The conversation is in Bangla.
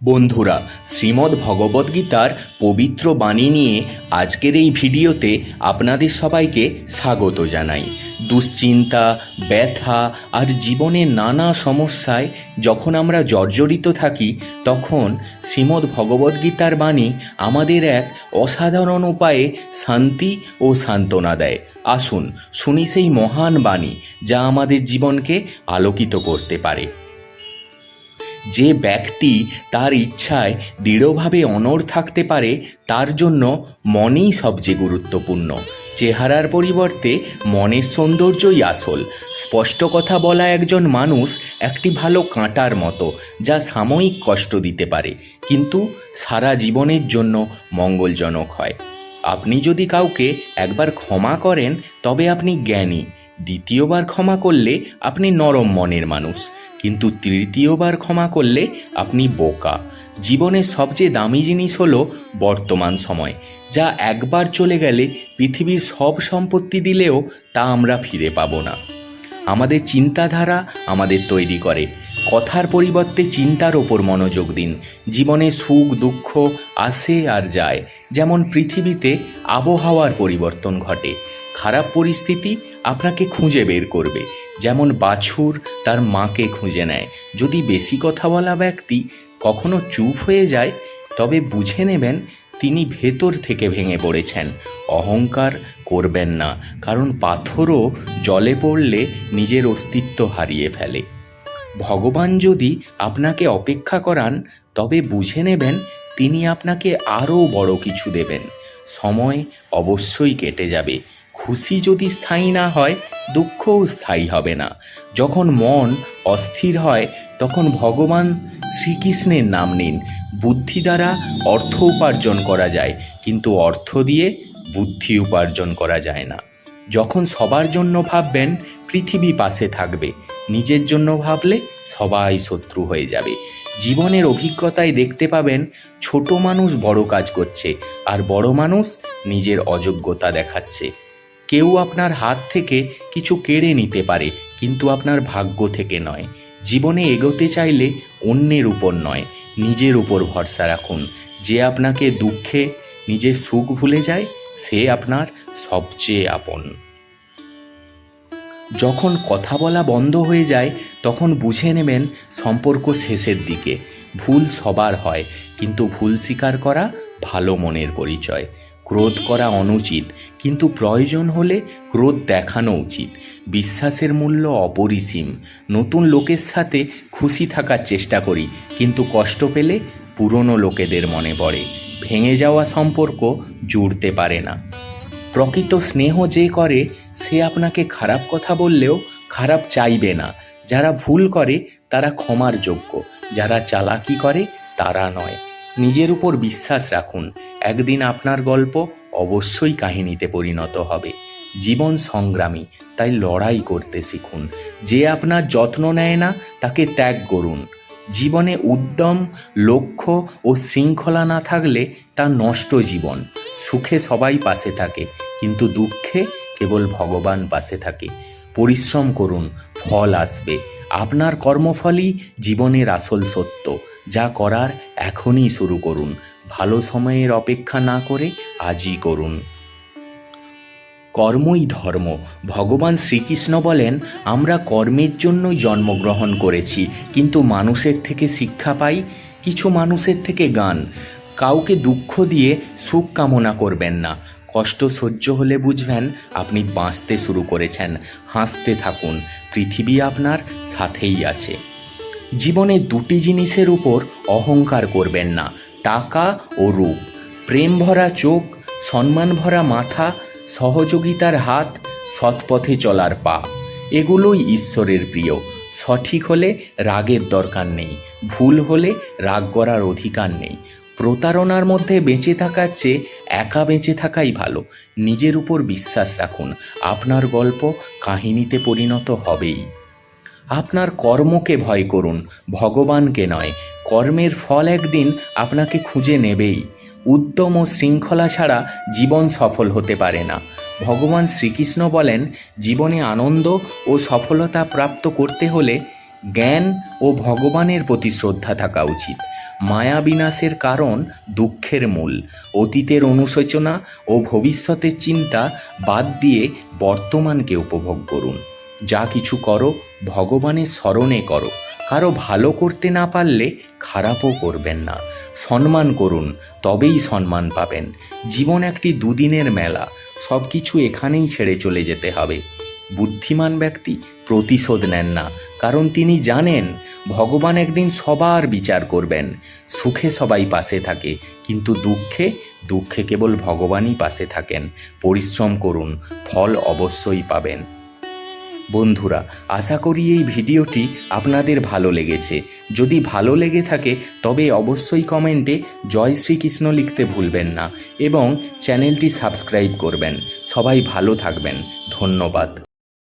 বন্ধুরা, শ্রীমদ্ ভগবদ্গীতার পবিত্র বাণী নিয়ে আজকের এই ভিডিওতে আপনাদের সবাইকে স্বাগত জানাই। দুশ্চিন্তা, ব্যথা আর জীবনের নানা সমস্যায় যখন আমরা জর্জরিত থাকি, তখন শ্রীমদ্ ভগবদ্গীতার বাণী আমাদের এক অসাধারণ উপায়ে শান্তি ও সান্ত্বনা দেয়। আসুন শুনি সেই মহান বাণী যা আমাদের জীবনকে আলোকিত করতে পারে। যে ব্যক্তি তার ইচ্ছায় দৃঢ়ভাবে অনড় থাকতে পারে, তার জন্য মনই সবচেয়ে গুরুত্বপূর্ণ। চেহারার পরিবর্তে মনের সৌন্দর্যই আসল। স্পষ্ট কথা বলা একজন মানুষ একটি ভালো কাঁটার মতো, যা সাময়িক কষ্ট দিতে পারে, কিন্তু সারা জীবনের জন্য মঙ্গলজনক হয়। আপনি যদি কাউকে একবার ক্ষমা করেন, তবে আপনি জ্ঞানী। দ্বিতীয়বার ক্ষমা করলে আপনি নরম মনের মানুষ। কিন্তু তৃতীয়বার ক্ষমা করলে আপনি বোকা। জীবনের সবচেয়ে দামি জিনিস হলো বর্তমান সময়, যা একবার চলে গেলে পৃথিবীর সব সম্পত্তি দিলেও তা আমরা ফিরে পাবো না। আমাদের চিন্তাধারা আমাদের তৈরি করে। কথার পরিবর্তে চিন্তার ওপর মনোযোগ দিন। জীবনে সুখ, দুঃখ আসে আর যায়। যেমন পৃথিবীতে আবহাওয়ার পরিবর্তন ঘটে। খারাপ পরিস্থিতি আপনাকে খুঁজে বের করবে। যেমন বাছুর তার মাকে খুঁজে নেয়। যদি বেশি কথা বলা ব্যক্তি কখনো চুপ হয়ে যায়, তবে বুঝে নেবেন তিনি ভেতর থেকে ভেঙে পড়েছেন। অহংকার করবেন না, কারণ পাথরও জলে পড়লে নিজের অস্তিত্ব হারিয়ে ফেলে। ভগবান যদি আপনাকে অপেক্ষা করান, তবে বুঝে নেবেন তিনি আপনাকে আরও বড় কিছু দেবেন। সময় অবশ্যই কেটে যাবে। খুশি যদি স্থায়ী না হয়, দুঃখও স্থায়ী হবে না। যখন মন অস্থির হয়, তখন ভগবান শ্রীকৃষ্ণের নাম নিন। বুদ্ধি দ্বারা অর্থ উপার্জন করা যায়, কিন্তু অর্থ দিয়ে বুদ্ধি উপার্জন করা যায় না। যখন সবার জন্য ভাববেন, পৃথিবী পাশে থাকবে, নিজের জন্য ভাবলে সবাই শত্রু হয়ে যাবে। জীবনের অভিজ্ঞতায় দেখতে পাবেন, ছোট মানুষ বড় কাজ করছে, আর বড় মানুষ নিজের অযোগ্যতা দেখাচ্ছে। কেউ আপনার হাত থেকে কিছু কেড়ে নিতে পারে, কিন্তু আপনার ভাগ্য থেকে নয়। জীবনে এগোতে চাইলে অন্যের উপর নয়, নিজের উপর ভরসা রাখুন। যে আপনাকে দুঃখে, নিজের সুখ ভুলে যায়, সে আপনার সবচেয়ে আপন। যখন কথা বলা বন্ধ হয়ে যায়, তখন বুঝে নেবেন সম্পর্ক শেষের দিকে। ভুল সবার হয়, কিন্তু ভুল স্বীকার করা ভালো মনের পরিচয়। ক্রোধ করা অনুচিত, কিন্তু প্রয়োজন হলে ক্রোধ দেখানো উচিত। বিশ্বাসের মূল্য অপরিসীম। নতুন লোকের সাথে খুশি থাকার চেষ্টা করি, কিন্তু কষ্ট পেলে পুরনো লোকেদের মনে পড়ে। ভেঙে যাওয়া সম্পর্ক জুড়তে পারে না। প্রকৃত স্নেহ যে করে, সে আপনাকে খারাপ কথা বললেও খারাপ চাইবে না। যারা ভুল করে, তারা ক্ষমার যোগ্য। যারা চালাকি করে, তারা নয়। নিজের উপর বিশ্বাস রাখুন। একদিন আপনার গল্প অবশ্যই কাহিনীতে পরিণত হবে। জীবন সংগ্রামী, তাই লড়াই করতে শিখুন। যে আপনার যত্ন নেয় না, তাকে ত্যাগ করুন। জীবনে উদ্যম, লক্ষ্য ও শৃঙ্খলা না থাকলে তা নষ্ট জীবন। সুখে সবাই পাশে থাকে, কিন্তু দুঃখে কেবল ভগবান পাশে থাকে। পরিশ্রম করুন, ফল আসবে। আপনার কর্মফলই জীবনের আসল সত্য, যা করার এখনই শুরু করুন। ভালো সময়ের অপেক্ষা না করে আজই করুন। কর্মই ধর্ম। ভগবান শ্রীকৃষ্ণ বলেন, আমরা কর্মের জন্যই জন্মগ্রহণ করেছি, কিন্তু মানুষের থেকে শিক্ষা পাই, কিছু মানুষের থেকে গান। কাউকে দুঃখ দিয়ে সুখ কামনা করবেন না। কষ্ট সহ্য হলে বুঝবেন, আপনি বাঁচতে শুরু করেছেন। হাসতে থাকুন, পৃথিবী আপনার সাথেই আছে। জীবনে দুটি জিনিসের উপর অহংকার করবেন না, টাকা ও রূপ। প্রেম ভরা চোখ, সম্মান ভরা মাথা, সহযোগিতার হাত, সৎপথে চলার পা, এগুলোই ঈশ্বরের প্রিয়। সঠিক হলে রাগের দরকার নেই, ভুল হলে রাগ করার অধিকার নেই। প্রতারণার মধ্যে বেঁচে থাকার চেয়ে একা বেঁচে থাকাই ভালো। নিজের উপর বিশ্বাস রাখুন। আপনার গল্প কাহিনীতে পরিণত হবেই। আপনার কর্মকে ভয় করুন। ভগবানকে নয়, কর্মের ফল একদিন আপনাকে খুঁজে নেবেই। উদ্যম ও শৃঙ্খলা ছাড়া জীবন সফল হতে পারে না। ভগবান শ্রীকৃষ্ণ বলেন, জীবনে আনন্দ ও সফলতা প্রাপ্ত করতে হলে জ্ঞান ও ভগবানের প্রতি শ্রদ্ধা থাকা উচিত। মায়া বিনাশের কারণ দুঃখের মূল। অতীতের অনুশোচনা ও ভবিষ্যতের চিন্তা বাদ দিয়ে বর্তমানকে উপভোগ করুন। যা কিছু করো, ভগবানের স্মরণে করো। কারও ভালো করতে না পারলে খারাপও করবেন না। সম্মান করুন, তবেই সম্মান পাবেন। জীবন একটি দুদিনের মেলা। সব কিছু এখানেই ছেড়ে চলে যেতে হবে। বুদ্ধিমান ব্যক্তি প্রতিশোধ নেন না, কারণ তিনি জানেন ভগবান একদিন সবার বিচার করবেন। সুখে সবাই পাশে থাকে, কিন্তু দুঃখে দুঃখে কেবল ভগবানই পাশে থাকেন। পরিশ্রম করুন, ফল অবশ্যই পাবেন। বন্ধুরা, আশা করি এই ভিডিওটি আপনাদের ভালো লেগেছে। যদি ভালো লেগে থাকে, তবে অবশ্যই কমেন্টে জয় শ্রীকৃষ্ণ লিখতে ভুলবেন না এবং চ্যানেলটি সাবস্ক্রাইব করবেন। সবাই ভালো থাকবেন। ধন্যবাদ।